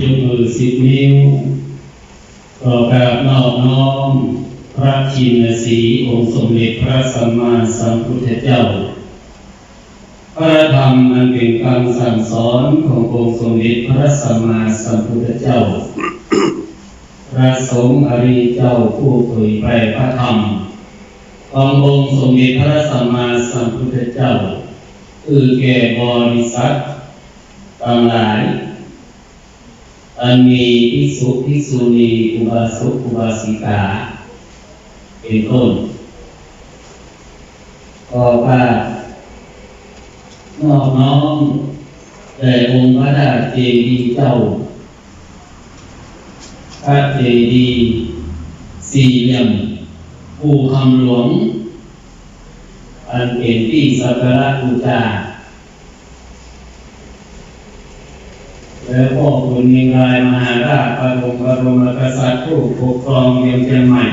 ยกมือสิบนิ้วต่อกราบนอบน้อม พระชินสีองค์สมเด็จพระสัมมาสัมพุทธเจ้า พระธรรมอันเป็นคำสั่งสอนขององค์สมเด็จพระสัมมาสัมพุทธเจ้า พระสงฆ์อริเจ้าผู้เผยแผ่พระธรรมขององค์สมเด็จพระสัมมาสัมพุทธเจ้า คือแก่บริษัททั้งหลาย อันมีภิกษุภิกษุณีอุบาสกอุบาสิกา เป็นต้นก็ว่านอบน้อมแด่องค์พระดาเจดีเจ้า พระเจดีสี่เหลี่ยมภูคำหลวง อันเป็นที่สักการะบูชา แล้วพ่อคุณมีรายมหาราชพระบรมบรมกษัตริย์ผู้ปกครองเมืองเชียงใหม่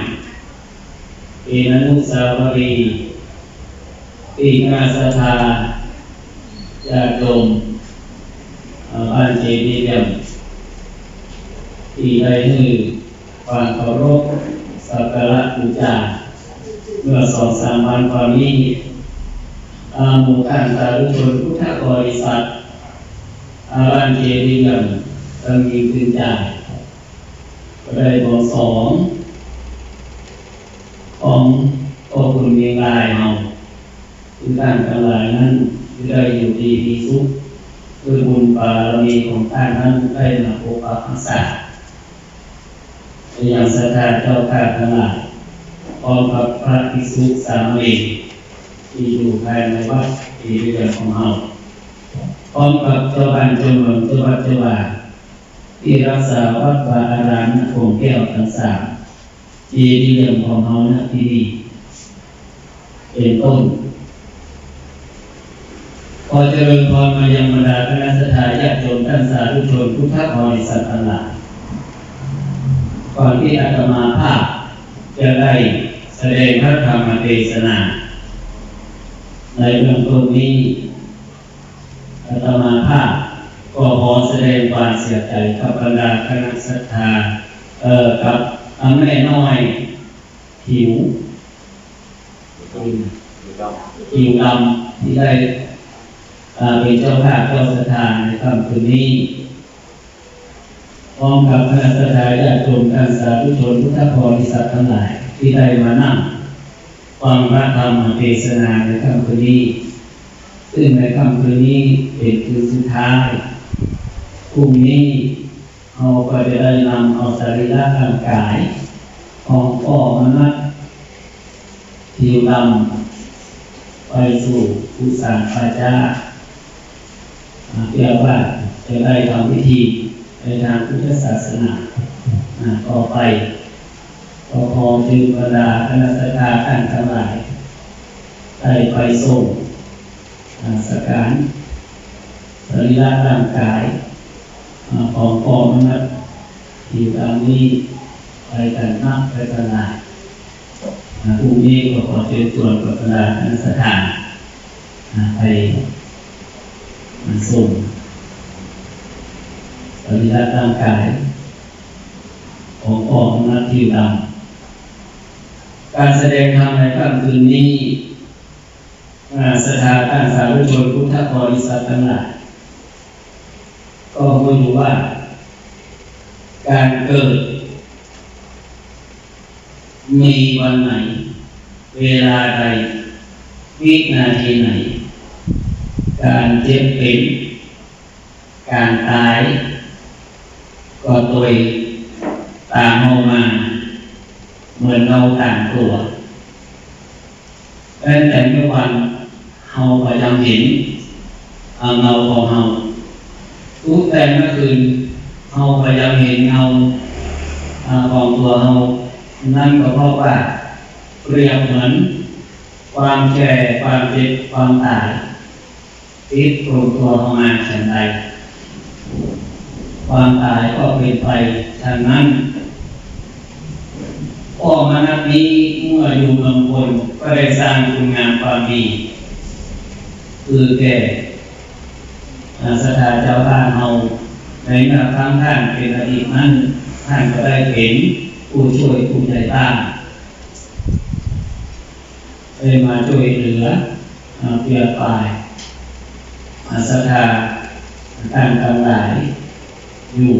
เป็นอนุสาวรีย์ที่นาสถาญาติโยมบ้านเจดีย์เดียมที่ได้ฮือความเคารพสักการะบูชาเมื่อสองสามวันก่อนนี้อาหมู่ท่านสาธุชนพุทธบริษัท อาบ้านเจดีย์กันตั้งมีขึ้นจ่ายก็ได้บอกสองของพ่อคุณมีลายเฮาคือท่านทั้งหลายนั้นได้อยู่ดีมีสุขด้วยบุญบารมีของท่านนั้นได้มาพบปะรักษาอย่างศรัทธาเจ้าข้าทั้งหลายพร้อมกับพระภิกษุสามเณรที่อยู่ภายในวัดที่เรือนของเฮา พร้อมกับเจ้าบ้านเจ้าเมืองเจ้าวัดเจ้าว่าที่รักษาวัดวาอารามนคงแก้วทั้งสามจีดีเรื่องของเขานะที่นี่เป็นต้นขอเจริญพรมายังบรรดาคณะสัตยาญาติโยมท่านสาธุชนทุท่านบริษัทหลายก่อนที่อาตมาภาพจะได้แสดงพระธรรมเทศนา ในเบื้องต้นนี้ อาตมาภาพก็ขอแสดงความเสียใจกับบรรดาคณะศรัทธาเอ่อกับอแม่น้อยผิวผิวดำที่ได้เป็นเจ้าภาพเจ้าศรัทธาในค่ำคืนนี้พร้อมกับคณะศรัทธาญาติโยมท่านสาธุชนพุทธบริษัททั้งหลายที่ได้มานั่งฟังพระธรรมเทศนาในค่ำคืนนี้ ซึ่งในค่ำคืนนี้เป็นคืนสุดท้ายพรุ่งนี้เราก็จะได้นำเอาสรีระร่างกาย ของพ่อมนัสผิวดำไปสู่ผู้สานพระเจ้าเรียกว่าจะได้ทำพิธีในทางพุทธศาสนาต่อไปก็พอจึงบรรดาคณะสัตยาท่านทั้งหลายได้ไปส่ง สการสรีระร่างกายขอ่าของพ่อมนัสอยู่ตามนี้ไปกันนักไปกันหลายอ่าพรุ่งนี้ก็ขอเชิญชวนกับคณะนักสถานไปมาส่งสรีระร่างกายของพ่อมนัสที่อยู่ดำการแสดงธรรมในค่ำคืนนี้ สถาท่านสาธุชนพุทธบริษัททั้งหลายก็ไม่รู้ว่า การเกิด มีวันไหน เวลาใด วินาทีไหน การเจ็บเป็นการตาย ก็โดยตามเฮามา เหมือนเราต่างตัวแต่แต่เมื่อวัน เฮาพยายามเห็นเอาเงาของเฮาทุกแต่เมื่อคืนเฮาพยายามเห็นเงาอ่าของตัวเฮานั่นก็เพราะว่าเปรียบเหมือน ความแก่ความเจ็บความตายติดตรงตัวเฮามาฉันใดความตายก็เป็นไปฉะนั้นพ่อมานับนี้เมื่ออยู่เมืองบนก็ได้สร้างคุณงามความดี คือแก่สถาเจ้าบ้านเฮาในเมื่อครั้งท่านเป็นอดีตนั้นท่านก็ได้เป็นผู้ช่วยผู้ใจต้านได้มาช่วยเหลือเปรียบปรายอาศรัทธาท่านทั้งหลายอยู่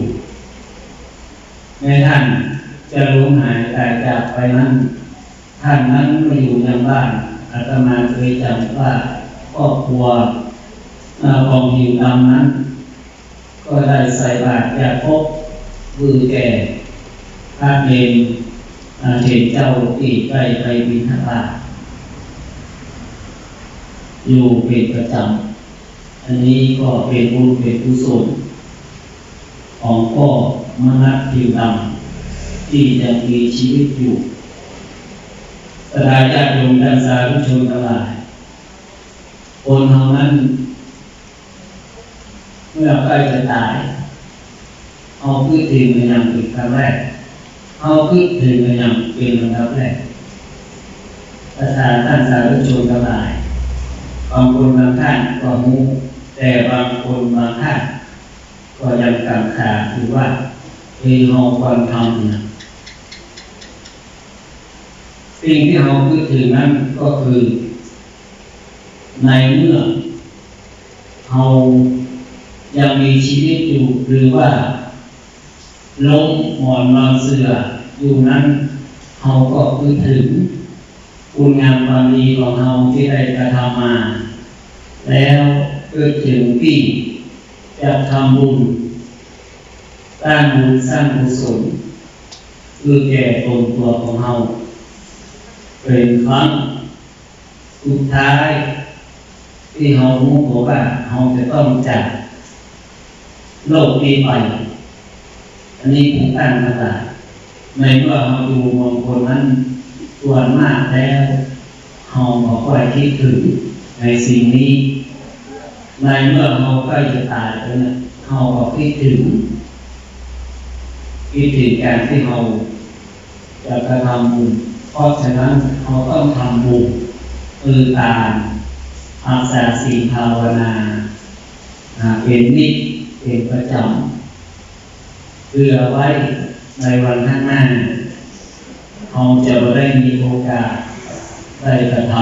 แม้ท่านจะล้มหายตายจากไปนั้น ท่านนั้นไม่อยู่ยังบ้านอาตมาเคยจำว่า ครอบครัวอ่าของหิวดำนั้น ก็ได้ใส่บาตรยาพบบือแก่พระเนรอ่าเห็นเจ้าตีใกล้ไปบินทบาทอยู่เป็นประจำ อันนี้ก็เป็นบุญเป็นกุศลของพ่อมนัสผิวดำที่ยังมีชีวิตอยู่สดาญาติโยมท่านสาธุชนทั้งหลาย คนเฮานั้น เมื่อใกล้จะตายเอาคิดถึงในยามเป็นครั้งแรกเอาคิดถึงในยามเป็นลำดับแรกประธานท่านสาธุชนทั้งหลายบางคนบางท่านก็รู้แต่บางคนบางท่านก็ยังกังขาคือว่าเออเราควรทำนะสิ่งที่เราคิดถึงนั้นก็คือ ในเมื่อเรายังมีชีวิตอยู่หรือว่าล้มหมอนนอนเสืออยู่นั้นเราก็คิดถึงคุณงามความดีของเราที่ได้กระทำมา แล้วเกิดถึงที่จะทำบุญสร้างบุญสร้างกุญศลคือแก่ตนตัวของเราเป็นครั้งสุดท้าย ที่เรารู้ตัวว่าเราจะต้องจากโลกนี้ไปอันนี้ผู้ตั้งมาตาในเมื่อเราดูมงคลนั้นส่วนมากแล้วเราบอกว่าคิดถึงในสิ่งนี้ ในเมื่อเราใกล้จะตายแล้วเนี่ยเราก็คิดถึงคิดถึงการที่เราจะกระทำบุญเพราะฉะนั้นเราต้องทำบุญคือกา รรักษาศีภาวนาเป็นนิจเป็นประจำเพื่อไว้ในวันข้างหน้าเราจะได้มีโอกาสได้กระท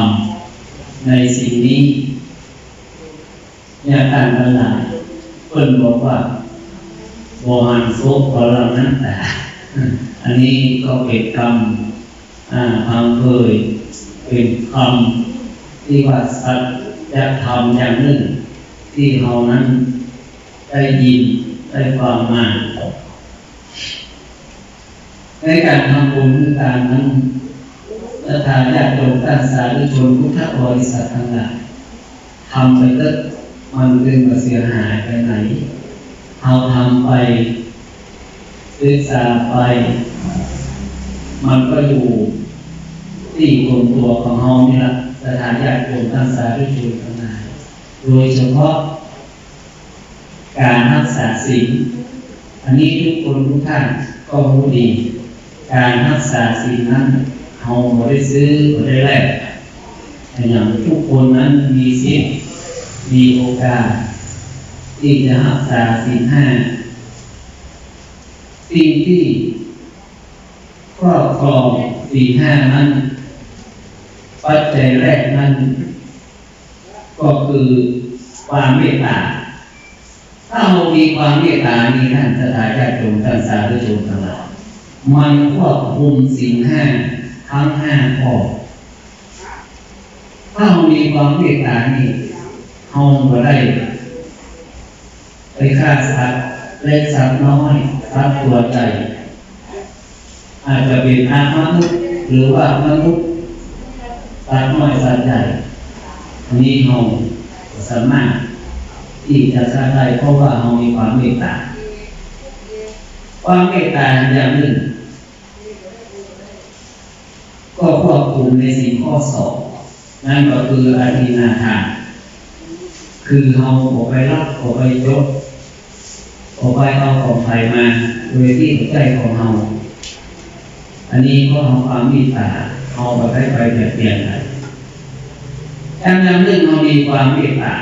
ำในสิ่งนี้เนี่ยการทั้งหลายเพิ่นบอกว่าโมหันโซกพลังนั้นแต่อันนี้ก็เป็นคำอ่าพังเคยเป็นคำที่ว่าสั จธรรมอย่างหนึ่ง ที่เรานั้นได้ยินได้ฟังมาในการทำบุญคือการนั้นประธานญาติโยมท่านสาธุชนพุทธบริษัททั้งหลายทำไปก็มันเป็นมาเสียหายไปไหนเราทำไปศึกษาไป มันก็อยู่ที่คนตัวของเรานี่แหละ สถานญาติโยมท่านสาธุชนทั้งหลายโดยเฉพาะการรักษาศีลอันนี้ทุกคนทุกท่านก็รู้ดี การรักษาศีลนั้นเราไม่ได้ซื้อไม่ได้แลกแต่อย่างทุกคนนั้นมีสิทธิ์มีโอกาส ที่จะรักษาศีลห้าสิ่งที่ครอบครองศีลห้านั้น ปัจจัยแรกนั้น ก็คือความเมตตา ถ้าเรามีความเมตตานี้ท่านสถาญาติโยมท่านสาธุชนทั้งหลายมันควบคุมสิ่งห้าทั้งห้าข้อถ้าเรามีความเมตตานี้เราก็ได้ไปฆ่าสัตว์เล็กสัตว์น้อยสัตว์ตัวใจ อาจจะเป็นอามนุษย์หรือว่ามนุษย์ สัตว์น้อยสัตว์ใหญ่อันนี้เราสามารถที่จะสร้างได้เพราะว่าเรามีความเมตตา ความเมตตาอย่างหนึ่ง ก็ควบคุมในสิ่งข้อสอบนั่นก็คืออาทินาทานคือเราออกไปรับออกไปยกออกไปเอาของใครมาโดยที่ใจของเราอันนี้ก็ทำความเมตตา เอาไปได้ไปเปลี่ยนเปลี่ยนกันทั้งนั้นเรื่องเรามีความเมตตา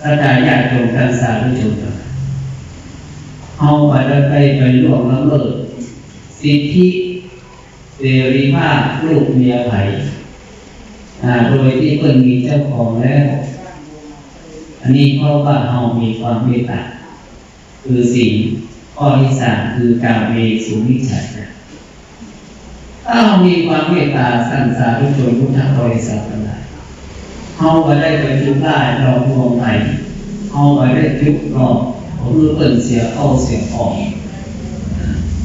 ถ้าญาติโยมท่านสาธุชนทั้งหลายเอาไปได้ไปไปล่วงละเมิดสิทธิเสรีภาพลูกเมียไผ่อ่าโดยที่เพิ่นมีเจ้าของแล้ว อันนี้เพราะว่าเรามีความเมตตาคือสิ่งข้อที่สามคือการเมสุมิจฉันนะ ถ้าเรามีความเมตตาสั่งสาธุชนพุทธบริษัททั้งหลายเราก็ได้ไปจุดได้เราพวงไปเราก็ได้จุดรอบผมรู้เปิดเสียเข้าเสียออก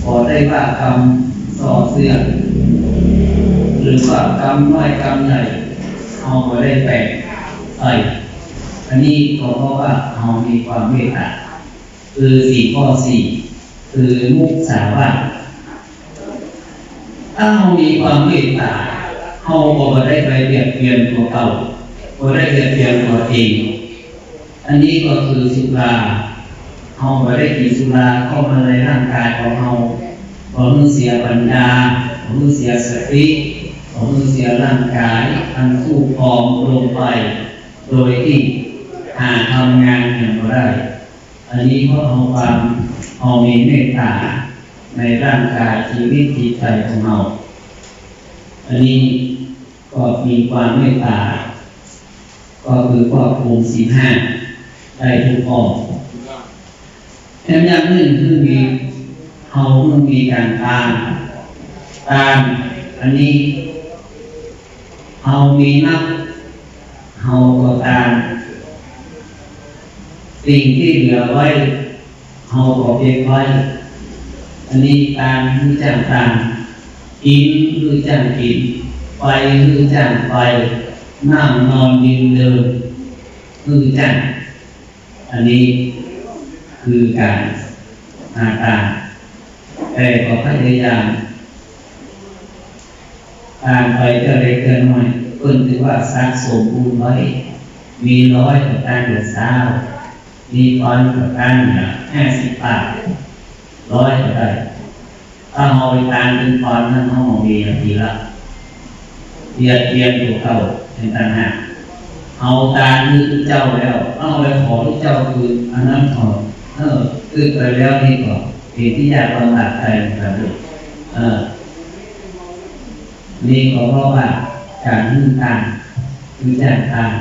พอได้ว่ากรรมส่อเสียหรือว่ากรรมน้อยกรรมใหญ่เราก็ได้แปลงใส่อันนี้ก็เพราะว่าเรามีความเมตตาคือสี่ข้อสี่คือมุสาวาท ถ้าเรามีความเมตตาเราก็บ่ได้ไปเบียดเบียนตัวเก่าบ่ได้เบียดเบียนตัวเองอันนี้ก็คือสุราเราบ่ได้กินสุราเข้ามาในร่างกายของเราบ่มือเสียปัญญาบ่มือเสียสติบ่มือเสียร่างกายอันสู้พองลงไป โดยที่หาทำงานอย่างไรได้อันนี้เพราะเอาความเอามีเมตตา ในร่างกายชีวิตจิตใจของเรา อันนี้ก็มีความเมตตา ก็คือครอบคลุมสีห้าได้ทุกข้อแถมอย่างหนึ่งคือมีเขาเมื่อมีการตามตามอันนี้เขามีนักเฮาก็ตามสิ่งที่เหลือไว้เฮาก็เก็บไว้ อันนี้ตามคือจ้างตามกินคือจ้างกินไปคือจ้างไปนั่งนอนยืนเดินคือจ้างอันนี้คือการอาตาแต่ก็พยายามตามไปเท่าไรเกินหน่อยเพิ่นถือว่าสร้างสมบูรณ์ไว้ มีร้อยกับการเดือดเศร้ามีพันกับการเนี่ยห้าสิบบาท ร้อยก็ได้ถ้าเอาไปตามเป็นพันนั่นเขามีนาทีละเบียดเบียนอยู่เก่าเป็นต่างหากเอาตามคือเจ้าแล้วเอาไปขอที่เจ้าคืออันนั้นขอเออคือไปแล้วนี่ก็เป็นที่อยากบำบัดใจแบบนี้เออนี่ก็เพราะว่าการพึ่งตามคือจ้างตาม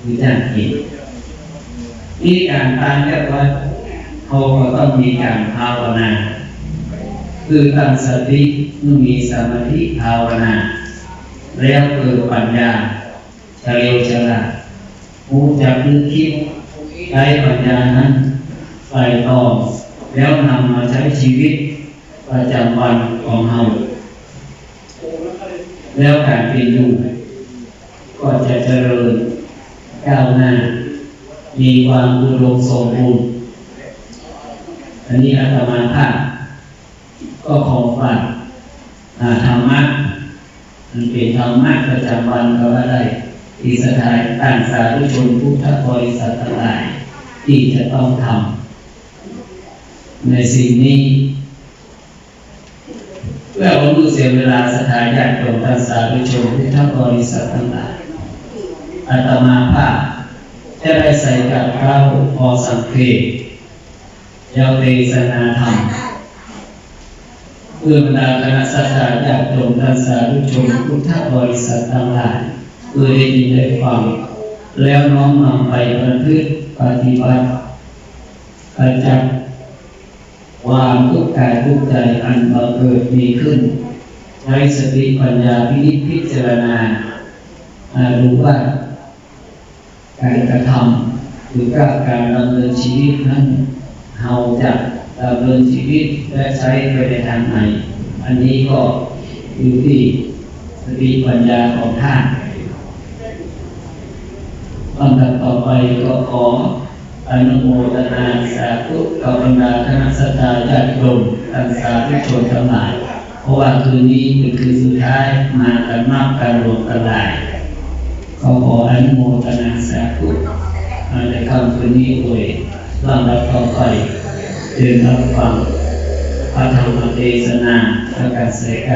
คือจ้างกินนี่การตามเรียกว่า เขาก็ต้องมีการภาวนา คือตั้งสติเมื่อมีสมาธิภาวนา แล้วเกิดปัญญาเฉลียวฉลาดรู้จักนึกคิดใช้ปัญญานั้นใส่ต่อแล้วนำมาใช้ชีวิตประจำวันของเราแล้วการเป็นอยู่ก็จะเจริญก้าวหน้า มีความอุดมสมบูรณ์ อันนี้อาตมาภาพก็ขอฝากธรรมะมันเป็นธรรมะประจำวันก็ว่าได้ที่สถานตั้งสาธุชนพุทธบริษัททั้งหลายที่จะต้องทำในสิ่งนี้เพื่อผมดูเสียเวลาสถานญาติโยมท่านสาธุชนที่ทั้งบริษัททั้งหลายอาตมาภาพจะได้ใส่กับพระพอสังเกต ยาวเตสนาธรรมเพื่อบรรดาคณะสัตยาญาติโยมท่านสาธุชนพุทธบริษัททั้งหลายเพื่อได้ยินได้ฟังแล้วน้อมนำไปบันทึกปฏิบัติกระจับความทุกข์กายทุกข์ใจอันบังเกิดมีขึ้น ใช้สติปัญญาพินิจพิจารณาอาดูว่าการกระทำหรือการดำเนินชีวิตนั้น เราจะดำเนินชีวิตและใช้ไปในทางไหน อันนี้ก็อยู่ที่สติปัญญาของท่านลำดับต่อไปก็ขออนุโมทนาสาธุกับบรรดาคณะสัตยาญาติโยมท่านสาธุชนทั้งหลาย เพราะว่าคืนนี้เป็นคืนสุดท้ายมากันมากกันรวมกันหลายก็ขออนุโมทนาสาธุในคำคืนนี้โดย ลำดับต่อไปเดินรับฟังพระธรรมเทศนาพระการเสดง